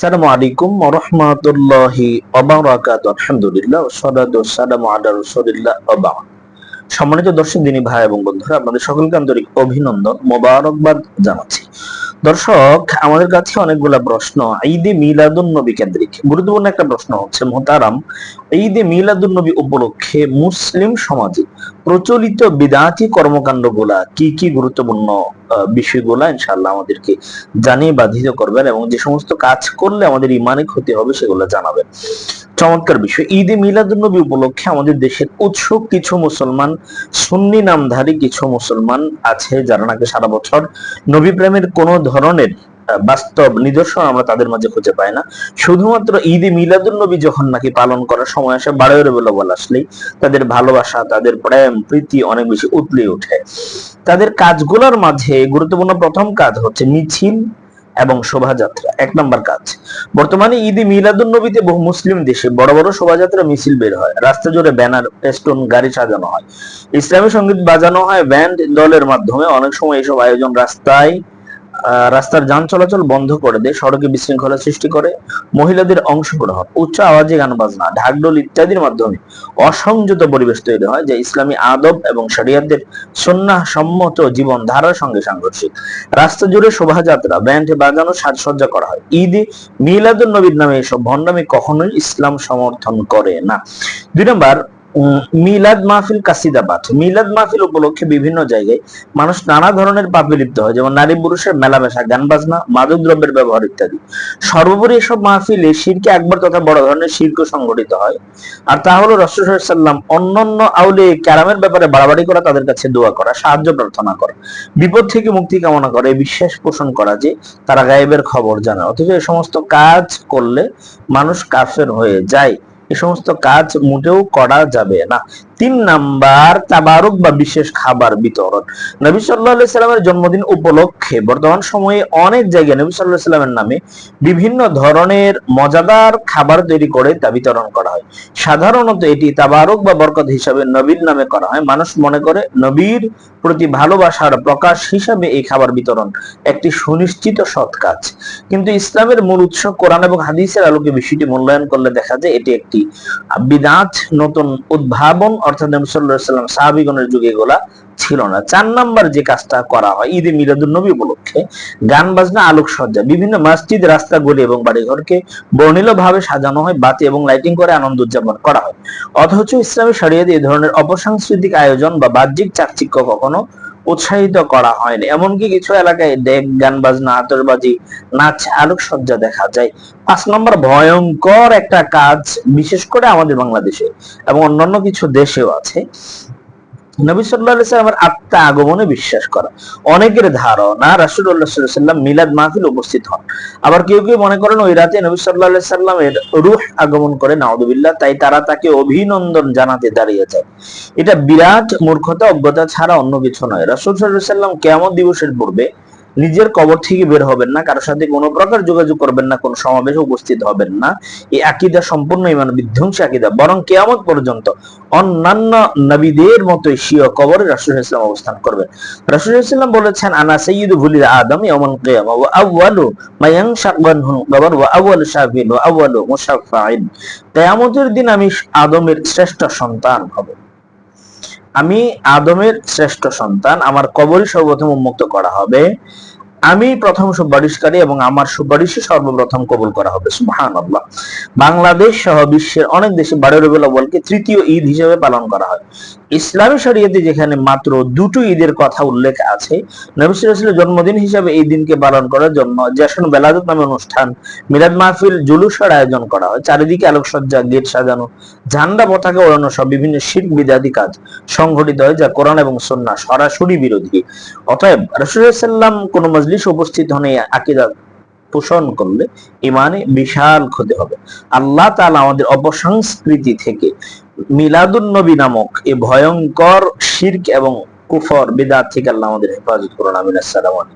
আসসালামু আলাইকুম রাহমাতুল্লাহি আলহামদুলিল্লাহ ওয়া সালাতু ওয়া সালামু আলা রাসূলিল্লাহ ওয়া সম্মানিত দর্শক, দিনী ভাই এবং বন্ধুরা, আপনাদের সকলকে আন্তরিক অভিনন্দন, মোবারকবাদ জানাচ্ছি। দর্শক, আমাদের কাছে অনেকগুলা প্রশ্ন। ঈদে মিলাদুন নবী কেন্দ্রিক। গুরুত্বপূর্ণ একটা প্রশ্ন হচ্ছে, মোহতারাম, ঈদে মিলাদুন নবী উপলক্ষে মুসলিম সমাজে প্রচলিত বিদাতি কর্মকাণ্ডগুলা কি কি গুরুত্বপূর্ণ বিষয়গুলা ইনশাআল্লাহ আমাদেরকে জানিয়ে বাধিত করবেন এবং যে সমস্ত কাজ করলে আমাদের ইমানে ক্ষতি হবে সেগুলো জানাবেন। চমৎকার বিষয়। ঈদে মিলাদুন্নবী উপলক্ষে আমাদের দেশের উৎসুক কিছু মুসলমান, সুন্নি নামধারী কিছু মুসলমান আছে যারা নাকি সারা বছর নবী প্রেমের কোনো ধরনের বাস্তব নিদর্শন আমরা তাদের মাঝে খুঁজে পাই না। শুধুমাত্র ঈদে মিলাদুন্নবী যখন নাকি পালন করার সময় আসে বারোয়ের বেলা বলা আসলেই তাদের ভালোবাসা, তাদের প্রেম, প্রীতি অনেক বেশি উতলে ওঠে। তাদের কাজগুলোর মাঝে গুরুত্বপূর্ণ প্রথম কাজ হচ্ছে মিছিল এবং শোভাযাত্রা, এক নম্বর কাজ। বর্তমানে ঈদে মিলাদুন নবীতে বহু মুসলিম দেশে বড় বড় শোভাযাত্রা মিছিল বের হয়। রাস্তা জুড়ে ব্যানার ফেস্টুন গাড়ি সাজানো হয়। ইসলামী সংগীত বাজানো হয় ব্যান্ড দলের মাধ্যমে। অনেক সময় এসব আয়োজন রাস্তায় রাস্তার যান চলাচল বন্ধ করে দেয় সড়কে বিশৃঙ্খলা সৃষ্টি করে মহিলাদের অংশগ্রহণ, উচ্চ আওয়াজে গান বাজনা, ঢাকঢোল ইত্যাদির মাধ্যমে অসংযত পরিবেশ তৈরি হয় যা ইসলামী আদব এবং শরিয়াতের সন্ন্যাহ সম্মত জীবন ধারার সঙ্গে সাংঘর্ষিক। রাস্তা জুড়ে শোভাযাত্রা, ব্যান্ডে বাজানো, সাজসজ্জা করা হয়। ঈদে মিলাদুন নবীর নামে এসব ভণ্ডামি কখনোই ইসলাম সমর্থন করে না। দুই নম্বর মিলাদ মাহফিল কাসিদা পাঠ মিলাদ মাহফিল উপলক্ষে বিভিন্ন জায়গায় মানুষ নানা ধরনের পাপে লিপ্ত হয়, যেমন নারী পুরুষের মেলামেশা গান বাজনা, মাদক দ্রব্যের ব্যবহার ইত্যাদি। সর্বোপরি এসব মাহফিলে শিরকে একবার তথা বড় ধরনের শির্ক সংগঠিত হয়। আর তা হলো রসুল সাল্লাম অন্যান্য আউলে ক্যারামের ব্যাপারে বাড়াবাড়ি করা, তাদের কাছে দোয়া করা, সাহায্য প্রার্থনা করা, বিপদ থেকে মুক্তি কামনা করে বিশ্বাস পোষণ করা যে তারা গায়েবের খবর জানা। অথচ এই সমস্ত কাজ করলে মানুষ কাফের হয়ে যায়। এই সমস্ত কাজ মোটেও করা যাবে না। তিন নাম্বার, তাবারুক বা বিশেষ খাবার বিতরণ। নবী সাল্লাহ সাল্লামের জন্মদিন উপলক্ষে বর্তমান সময়ে অনেক জায়গায় নবী সাল্লাহ সাল্লামের নামে বিভিন্ন ধরনের মজাদার খাবার তৈরি করে তা বিতরণ করা হয়। সাধারণত এটি তাবারুক বা বরকত হিসাবে নবীর নামে করা হয়। মানুষ মনে করে নবীর প্রতি ভালোবাসার প্রকাশ হিসাবে এই খাবার বিতরণ একটি সুনিশ্চিত সৎ কাজ। কিন্তু ইসলামের মূল উৎস কোরআন এবং হাদিসের আলোকে বিষয়টি মূল্যায়ন করলে দেখা যায় এটি একটি বিদাত, নতুন উদ্ভাবন, অর্থাৎ নবী সাহাবীগণের যুগে এগুলা ছিল না। চার নাম্বার যে কাজটা করা হয়, ঈদে মিলাদুন নবী উপলক্ষে, গান বাজনা, আলোকসজ্জা, বিভিন্ন মসজিদ, রাস্তা, গলি এবং বাড়িঘরকে বর্ণিল ভাবে সাজানো হয়, বাতি এবং লাইটিং করে আনন্দ উদযাপন করা হয়। অথচ ইসলামী শরিয়াতে এই ধরনের অপসাংস্কৃতিক আয়োজন বা বাহ্যিক চাকচিক্য কখনো উৎসাহিত করা হয়নি। এমনকি কিছু এলাকায় ডেক গান বাজনা, আতরবাজি, নাচ আলোকসজ্জা দেখা যায়। পাঁচ নম্বর ভয়ঙ্কর একটা কাজ বিশেষ করে আমাদের বাংলাদেশে এবং অন্যান্য কিছু দেশেও আছে। নবী সাল্লাহ সাল্লামের আত্মা আগমনে বিশ্বাস করা। অনেকের ধারণা রাসুল্লাহ সাল্লাম মিলাদ মাহফিল উপস্থিত হন। আবার কেউ কেউ মনে করেন ওই রাতে নবী সাল্লাহ সাল্লামের রুহ আগমন করে নাউদুবিল্লাহ তাই তারা তাকে অভিনন্দন জানাতে দাঁড়িয়ে যায়। এটা বিরাট মূর্খতা, অজ্ঞতা ছাড়া অন্য কিছু নয়। রাসুল সাল্লাহ সাল্লাম কেমন দিবসের পূর্বে নিজের কবর থেকে বের হবেন না, কারোর সাথে কোনো প্রকার যোগাযোগ করবেন না, কোন সমাবেশে উপস্থিত হবেন না। এই আকিদা সম্পূর্ণ ইমান বিধ্বংসী আকিদা, বরং কেয়ামত পর্যন্ত অন্যান্য নবীদের মতো স্বীয় কবরে রাসূল ইসলাম অবস্থান করবেন। রাসূল ইসলাম বলেছেন, আনা সাইয়্যিদু ভুলিল আদম ইয়াউমাল কিয়ামা, ওয়া আউয়ালু মা ইয়ানশাকবানহু কবর ওয়া আউয়ালু শাফিন, ওয়া আউয়ালু মুশাফফাইন। কিয়ামতের দিন আমি আদমের শ্রেষ্ঠ সন্তান হব। আমি আদমের শ্রেষ্ঠ সন্তান আমার কবরই সর্বপ্রথম উন্মুক্ত করা হবে। আমি প্রথম সুপারিশকারী এবং আমার সুপারিশই সর্বপ্রথম কবুল করা হবে আল্লাহ বাংলাদেশ সহ বিশ্বের অনেক দেশে বারো রবিউল আউয়ালকে তৃতীয় ঈদ হিসেবে পালন করা হয়। ইসলামী শরীয়তে যেখানে মাত্র দুটো ঈদের কথা উল্লেখ আছে, নবী সাল্লাল্লাহু জন্মদিন হিসাবে এই দিনকে পালন করার জন্য জ্যাসন বেলাদত নামে অনুষ্ঠান, মিলাদ মাহফিল, জুলুসের আয়োজন করা হয়। চারিদিকে আলোকসজ্জা, গেট সাজানো, ঝান্ডা পতাকা ওড়ানো সব বিভিন্ন শিল্প বিদাদি কাজ সংঘটিত হয়, যা কোরআন এবং সন্না সরাসরি বিরোধী। অতএব রসুল্লাহাম কোন মজলিস উপস্থিত হনে আকিদা পোষণ করলে ইমানে বিশাল ক্ষতি হবে। আল্লাহ তালা আমাদের অপসংস্কৃতি থেকে মিলাদুন নবী নামক এ ভয়ঙ্কর শির্ক এবং কুফর বেদার থেকে আল্লাহ আমাদের হেফাজত করুন। আমিন। আসসালাম